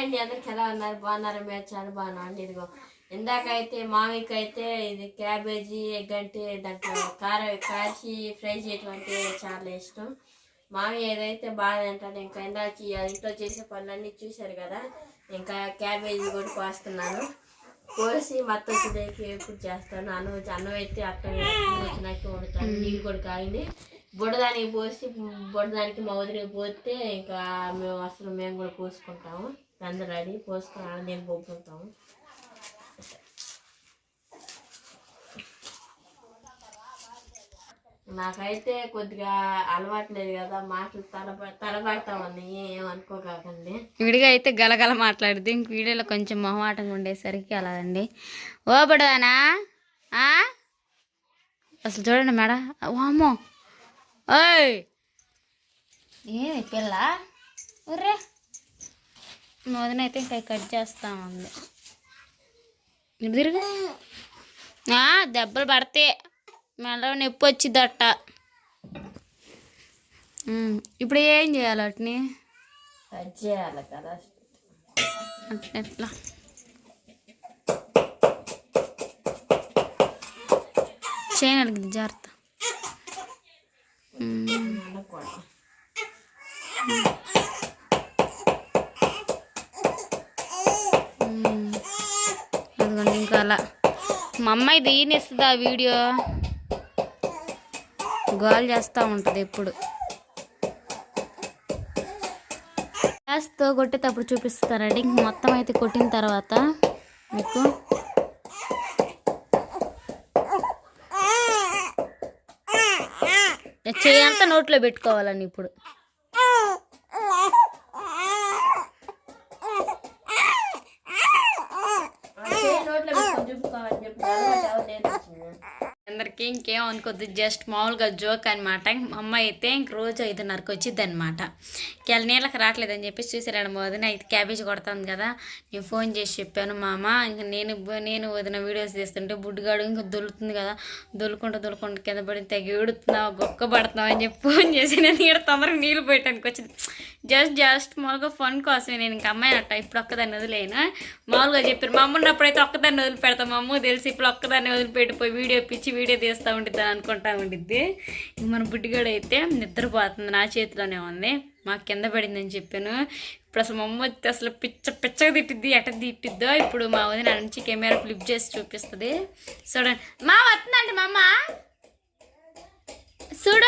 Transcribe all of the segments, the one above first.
అండి అందరికి ఎలా ఉన్నారు? బాగున్నారా? మేము చాలా బాగున్నా అండి ఇదిగో ఇందాక అయితే మామికి అయితే ఇది క్యాబేజీ ఎగ్ అంటే దాంట్లో కార కాచి ఫ్రై చేయటం అంటే చాలా ఇష్టం. మామి ఏదైతే బాగా తింటాను ఇంకా ఇందాక ఇంట్లో చేసే పనులన్నీ చూశారు కదా ఇంకా క్యాబేజీ కూడా కోస్తున్నాను. కోసి మొత్తం సుదేకి ఎప్పుడు చేస్తాను. అన్నం అన్నం అయితే అట్ట వచ్చినాక వండుతాను నీళ్ళు కూడా కాగింది బుడదానికి పోసి బుడదానికి మా వదిలికి పోతే ఇంకా మేము అసలు మేము కూడా పోసుకుంటాము అందరు రెడీ. పోసుకొని నేను పోసుకుంటాము నాకైతే కొద్దిగా అలవాటు లేదు కదా మాటలు తలప తలపడతామని ఏమనుకోకండి విడిగా అయితే గలగల మాట్లాడుద్ది. ఇంక వీడియోలో కొంచెం మొహమాటంగా ఉండేసరికి అలా అండి ఓ బడదానా ఆ? అసలు చూడండి మేడ. వామ్మో ఓయ్ ఏ పిల్ల? ఒర్రే మొదనైతే ఇంకా కట్ చేస్తా ఉంది. తిరుగు? దెబ్బలు పడితే మెల్ల నొప్పి వచ్చిద్దట ఇప్పుడు ఏం చేయాలి వాటిని? కట్ చేయాలి కదా. అట్లా చేయగలిగింది జాగ్రత్త మ్మ్. అనకూడదు మ్మ్. అదిగోండి ఇంకా అలా మా అమ్మాయి దీని ఇస్తుంది ఆ వీడియో? గోల్ చేస్తూ ఉంటుంది ఎప్పుడు. గ్యాస్తో కొట్టేటప్పుడు చూపిస్తానండి ఇంక మొత్తం అయితే కొట్టిన తర్వాత మీకు చెయ్యి అంతా నోట్లో పెట్టుకోవాలండి ఇప్పుడు అంటే నోట్లో పెట్టుకొని చూపుకోవాలని చెప్పి అందరికీ ఇంకేం అనుకోద్దు జస్ట్ మామూలుగా జోక్ అనమాట అమ్మ అయితే ఇంక రోజు ఐదున్నరకు వచ్చింది అనమాట ఇంకెళ్ళ నీళ్ళకి రావట్లేదని చెప్పేసి చూసారండి వదిన. అయితే క్యాబేజ్ కొడుతుంది కదా నేను ఫోన్ చేసి చెప్పాను మామ ఇంక నేను నేను వదిన వీడియోస్ తీస్తుంటే బుడ్డుగాడు ఇంకా దొలుతుంది కదా దొలుకుంటూ దొలుకుంటూ కింద పడి తెగ ఏడుతున్నావు గొక్క పడుతున్నావు అని చెప్పి ఫోన్ చేసి నేను ఇక్కడ తొందరగా నీళ్ళు పోయటానికి వచ్చింది. జస్ట్ జస్ట్ మామూలుగా ఫన్ కోసమే నేను ఇంకా అమ్మాయి అట్ట ఇప్పుడు ఒక్కదాన్ని వదిలేనా? మామూలుగా చెప్పారు మా అమ్మ అప్పుడైతే ఒక్కదాన్ని వదిలిపెడతాం మా అమ్మ తెలిసి ఇప్పుడు ఒక్కదాన్ని వదిలిపెట్టిపోయి వీడియో పిచ్చి వీడియో తీస్తూ ఉండిద్ది అని అనుకుంటా ఉండిద్ది. మన బుడ్డిగాడు అయితే నిద్రపోతుంది నా చేతిలోనే ఉంది. మాకు కింద పడిందని చెప్పాను. ఇప్పుడు అసలు మా అమ్మ వచ్చి అసలు పిచ్చ పిచ్చగా తిట్టిద్ది ఎట తిట్టిద్దో ఇప్పుడు మా వదిన నుంచి కెమెరా ఫ్లిప్ చేసి చూపిస్తుంది. చూడండి. మా వస్తుందండి మా అమ్మ. చూడ.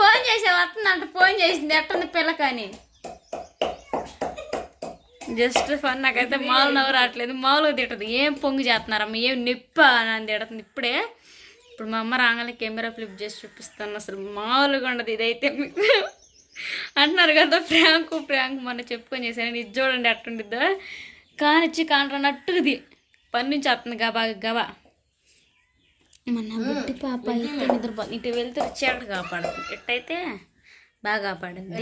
ఫోన్ చేసే వస్తుందంట ఫోన్ చేసింది. ఎట్టుంది పిల్లకని జస్ట్ ఫన్ నాకైతే మామూలు నవ్వు రావట్లేదు. మామూలుగా తిట్టదు. ఏం పొంగి చేస్తున్నారమ్మ ఏం నొప్పి అని తిడుతుంది. ఇప్పుడే ఇప్పుడు మా అమ్మ రాగానే కెమెరా ఫ్లిప్ చేసి చూపిస్తాను. అసలు మామూలుగా ఉండదు ఇదైతే. మీకు అంటున్నారు కదా ఫ్రాంక్ ఫ్రాంక్ మొన్న చెప్పుకొని చేశాను. ఇది చూడండి అట్టుండిద్దో కానిచ్చి కానరన్నట్టుది పని నుంచి వస్తుంది గబా గబా. మన బుట్టి పాప అయితే ఇటు వెళ్తే చీకటి కాపాడుతుంది. ఎట్టయితే బాగా కాపాడింది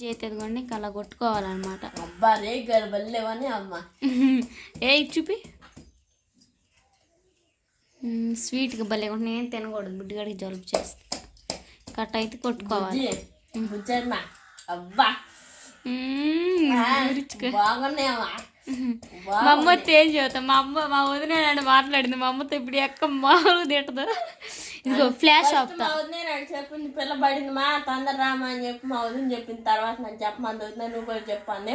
చేతి ఎదుగుండి ఇంకా అలా కొట్టుకోవాలన్నమాట. అబ్బా రే గర్భలేవని అమ్మ. ఏ చూపి. స్వీట్గా భలే ఉంటుంది నేను తినకూడదు. బుడ్డిగాడికి జలుబు చేస్తుంది కట్ అయితే కొట్టుకోవాలి. అబ్బా. బాగున్నాయమ్మా. మా అమ్మ వస్తే ఏం చెబుతాం మా అమ్మ మా వదిన నన్ను మాట్లాడింది. మా అమ్మతో ఇప్పుడు ఎక్క మామూలు తిట్టదు ఇదిగో ఫ్లాష్ నాకు చెప్పింది పిల్ల పడింది మా తొందర రామా అని చెప్పి మా వదిన చెప్పింది. తర్వాత నాకు చెప్పమని వదిన నువ్వు కూడా చెప్పాను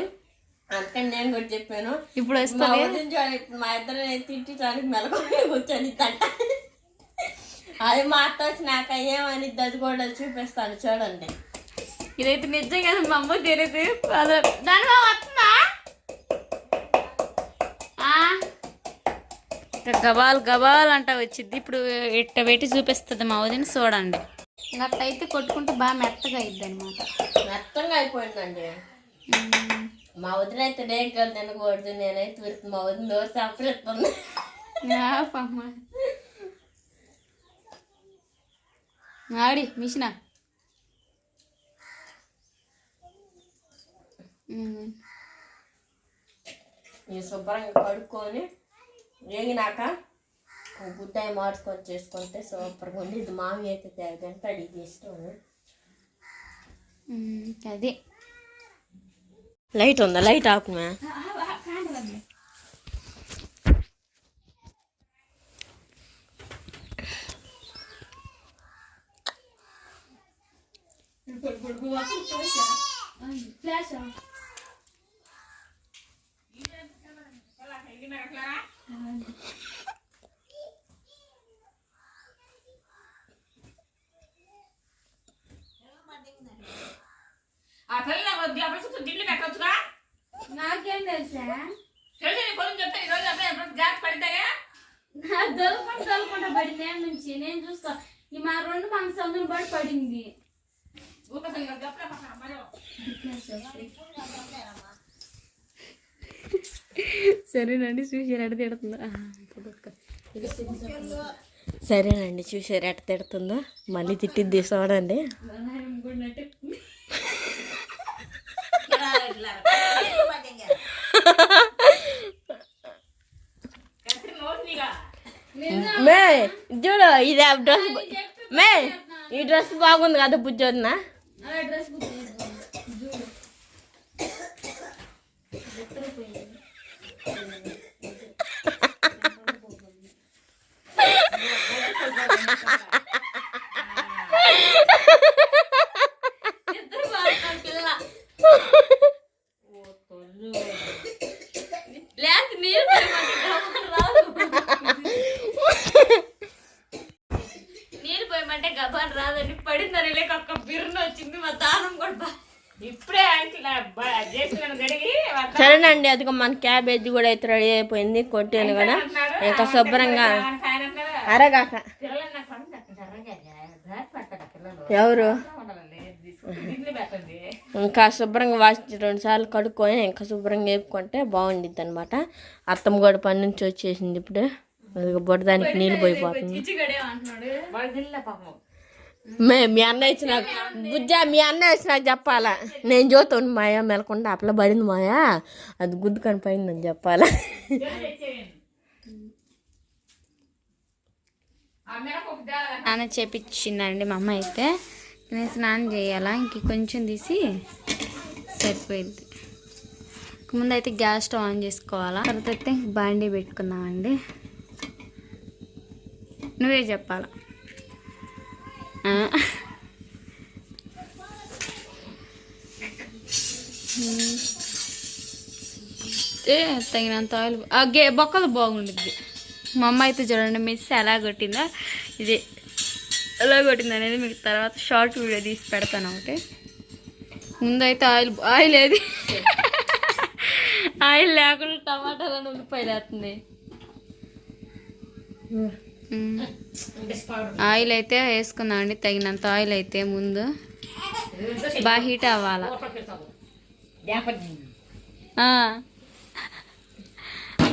అందుకని నేను కూడా చెప్పాను. ఇప్పుడు ఇప్పుడు మా ఇద్దరు తిట్టడానికి మెలకొని కూర్చొని తంట అది మా అత్త వచ్చినాక ఏమని అది కూడా చూపిస్తాను చూడండి. ఇదైతే నిజంగా మా అమ్మ తెలియదు. దాని వస్తుందా ఆ? ఇక గబాల్ గబాల్ అంట వచ్చింది ఇప్పుడు ఇట్ట పెట్టి చూపిస్తుంది మా వదిన చూడండి. అట్టయితే కొట్టుకుంటే బాగా మెత్తగా అయింది అనమాట మొత్తంగా అయిపోయిందండి. మా వదిన అయితే రేగలు తినకూడదు. నేనైతే వీరికి మా వదిన నోరు చంపేస్తుంది. ఆడి మిషనా? శుభ్రంగా కడుక్కొని వేగినాక గుడ్డాయి మార్చుకొని చేసుకుంటే సూపర్గా ఉంది ఇది మామి అయితే తింటాడు ఇది ఇష్టం అదే లైట్ ఉందా లైట్ ఆపుమే ఆ పిల్ల కొద్దిగా అప్పుడు గిడ్లు పెట్టవచ్చుగా నాకేం తెలుసా? తెలిసి నీ పొలం చెప్తే ఈ రోజు అబ్బాయి ఎప్పుడు గ్యాస్ పడితేనే నా దొరకకుండా దొరకకుండా పడింది ఏం నుంచి? నేను చూస్తా ఈ మా రెండు మన సందులు పడి పడింది సరేనండి చూసి రెడీ తిడుతుందా. సరేనండి చూసారు ఎట్ట తిడుతుందో. మళ్ళీ తిట్టిద్ది చూడండి మే చూడు ఇది డ్రెస్ మే ఈ డ్రెస్ బాగుంది కదా బుజ్జొద్దునా Ha ha ha ha నీరు నీరు పోయమంటే గబాన్ రాదని పడిందని లేక ఒక్క బిర్న వచ్చింది మా దానం కూడా ఇప్పుడే సరేనండి అదిగో మన క్యాబేజీ కూడా అయితే రెడీ అయిపోయింది కొట్టాను కదా. ఇంకా శుభ్రంగా అరగాక. ఎవరు? ఇంకా శుభ్రంగా వాష్ రెండు సార్లు కడుక్కొని ఇంకా శుభ్రంగా వేపుకుంటే బాగుండిద్ది అనమాట అత్తమ్మ కూడా పని నుంచి వచ్చేసింది ఇప్పుడు. బుడదానికి నీళ్ళు పోయిపోతుంది. మే మీ అన్న ఇచ్చి నాకు బుజ్జా మీ అన్న ఇచ్చి నాకు చెప్పాలా? నేను చూస్తాను మాయా మెలకుండా అట్లా పడింది మాయా? అది గుద్దుకొని పడిందని చెప్పాలా? ఆ మినపప్పు తేవాలి స్నానం చేపించిందండి మా అమ్మ అయితే. నేను స్నానం చేయాలా? ఇంక కొంచెం తీసి సరిపోయింది. ముందు అయితే గ్యాస్ స్టవ్ ఆన్ చేసుకోవాలా? తర్వాత అయితే బాండీ పెట్టుకుందామండి. నువ్వే చెప్పాలా? తగినంత ఆయిల్. ఆ గే బొక్కలు బాగుండిద్ది. మా అమ్మ అయితే చూడండి మిస్ ఎలా కొట్టిందో? ఇది ఎలా కొట్టింది అనేది మీకు తర్వాత షార్ట్ వీడియో తీసి పెడతాను ఒకటి ముందైతే ఆయిల్ ఆయిల్ ఏది? ఆయిల్ లేకుండా టమాటాలను ఉల్లిపాయలు వేస్తుంది. Mm. ఆయిల్ అయితే వేసుకుందామండి తగినంత ఆయిల్ అయితే ముందు. బాగా హీట్ అవ్వాల?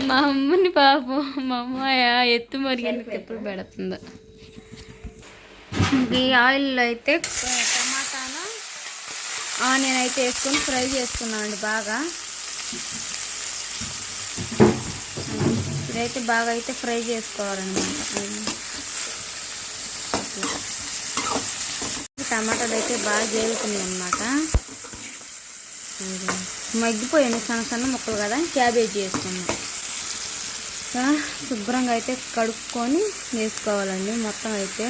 మా అమ్మని పాపం మా అమ్మాయ ఎత్తు మరిగిన ఎప్పుడు పెడుతుంది. ఈ ఆయిల్లో అయితే టమాటాను ఆనియన్ అయితే వేసుకొని ఫ్రై చేసుకున్నామండి బాగా. ఇదైతే బాగా అయితే ఫ్రై చేసుకోవాలన్నమాట. టమాటాలు అయితే బాగా వేగుతున్నాయి అన్నమాట. మగ్గిపోయింది సన్న సన్న ముక్కలు కదా క్యాబేజీ వేసుకున్నాం శుభ్రంగా అయితే కడుక్కొని వేసుకోవాలండి. మొత్తం అయితే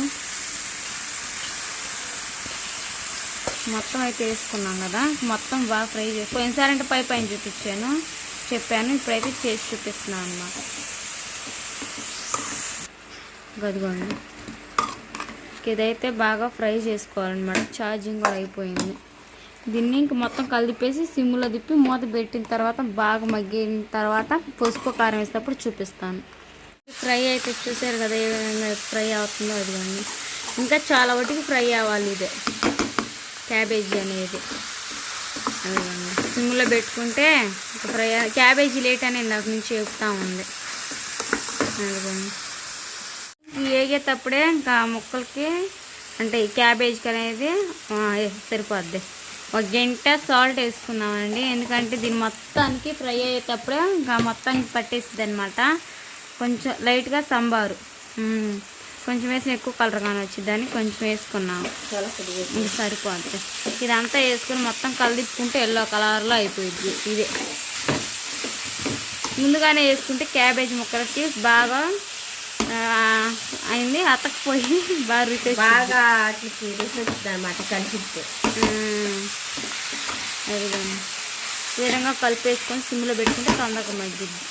మొత్తం అయితే వేసుకున్నాం కదా మొత్తం బాగా ఫ్రై చేసి పోయినసారి అంటే పై పైన చూపించాను చెప్పాను ఇప్పుడైతే చేసి చూపిస్తున్నాను అన్నమాట. గదిగోండి ఇదైతే బాగా ఫ్రై చేసుకోవాలన్నమాట. ఛార్జింగ్ కూడా అయిపోయింది. దీన్ని ఇంక మొత్తం కలిపేసి సిమ్లో తిప్పి మూత పెట్టిన తర్వాత బాగా మగ్గిన తర్వాత పసుపు కారం వేసేటప్పుడు చూపిస్తాను. ఫ్రై అయితే చూసారు కదా ఏ విధంగా ఫ్రై అవుతుందో అదిగోండి ఇంకా చాలా వాటికి ఫ్రై అవ్వాలి ఇదే. క్యాబేజీ అనేది. అదిగోండి సిమ్లో పెట్టుకుంటే ఫ్రై క్యాబేజీ లేట్ అని ఇందాక నుంచి చెప్తా ఉంది. అదిగోండి వేగేటప్పుడే ఇంకా ముక్కలకి అంటే ఈ క్యాబేజ్కి అనేది సరిపోద్ది. ఒక గంట సాల్ట్ వేసుకున్నామండి. ఎందుకంటే దీని మొత్తానికి ఫ్రై అయ్యేటప్పుడే ఇంకా మొత్తానికి పట్టేస్తుంది అనమాట కొంచెం లైట్గా సాంబారు. కొంచెం వేసిన ఎక్కువ కలర్ కానీ వచ్చిందని కొంచెం వేసుకున్నాం. చాలా కొద్దిగా ఇది సరిపోద్ది. ఇదంతా వేసుకుని మొత్తం కలిదిప్పుకుంటే ఎల్లో కలర్లో అయిపోయింది ఇదే. ముందుగానే వేసుకుంటే క్యాబేజ్ ముక్కలకి బాగా అయింది అతకపోయి బాగా వచ్చింది. బాగా వచ్చింది అనమాట కలిపిస్తే అదిగోండి ఈ విధంగా కలిపేసుకొని సిమ్లో పెట్టుకుంటే తొందరగా మగ్గిద్ది.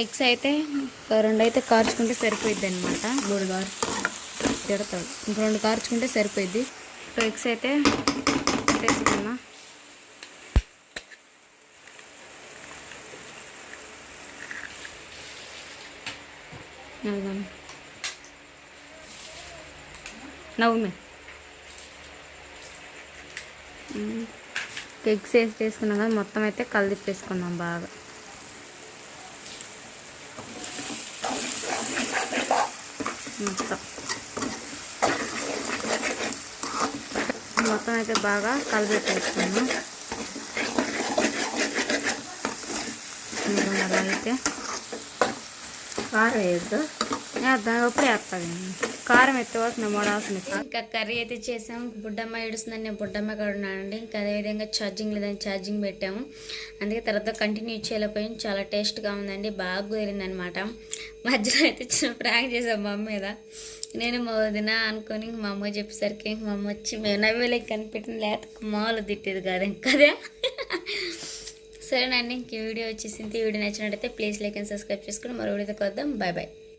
ఎగ్స్ అయితే రెండు అయితే కార్చుకుంటే సరిపోయిద్ది అనమాట మూడు కార్ తిడతాడు ఇంక రెండు కార్చుకుంటే సరిపోయిద్ది. టూ ఎగ్స్ అయితే పెట్టేసుకున్నా నవ్వుమే. నవ్వు ఎగ్స్ వేసి చేసుకున్నాం కదా మొత్తం అయితే కలిదిప్పేసుకున్నాం బాగా. మొత్తం. మొత్తం అయితే బాగా కలిపెట్టేసుకున్నాం అలా అయితే కారం వేయద్దు. దానికప్పుడు వేస్తాను కారం ఎత్తవలసిన మూడవలసిన ఇంకా కర్రీ అయితే చేసాం. బుడ్డమ్మ ఏడుస్తుందని నేను బుడ్డమ్మ కూడా ఉన్నానండి ఇంకా అదేవిధంగా ఛార్జింగ్ లేదని ఛార్జింగ్ పెట్టాము. అందుకే తర్వాత కంటిన్యూ చేయలేకపోయాం చాలా టేస్ట్గా ఉందండి. బాగా కుదిరిందనమాట. మధ్యలో అయితే చిన్న ప్రాంక్ చేసాం మమ్మీ మీద. నేను మా వదిన అనుకొని మా అమ్మ చెప్పేసరికి మా అమ్మ వచ్చి మేము నవ్వేలేక కనిపెట్టిన లేక మామూలు తిట్టేది కాదు ఇంకదే సరేనండి ఇంక ఈ వీడియో వచ్చేసింది. ఈ వీడియో నచ్చినట్టయితే ప్లీజ్ లైక్ అండ్ సబ్స్క్రైబ్ చేసుకుని మరో వీడియోకి వద్దాం బాయ్ బాయ్.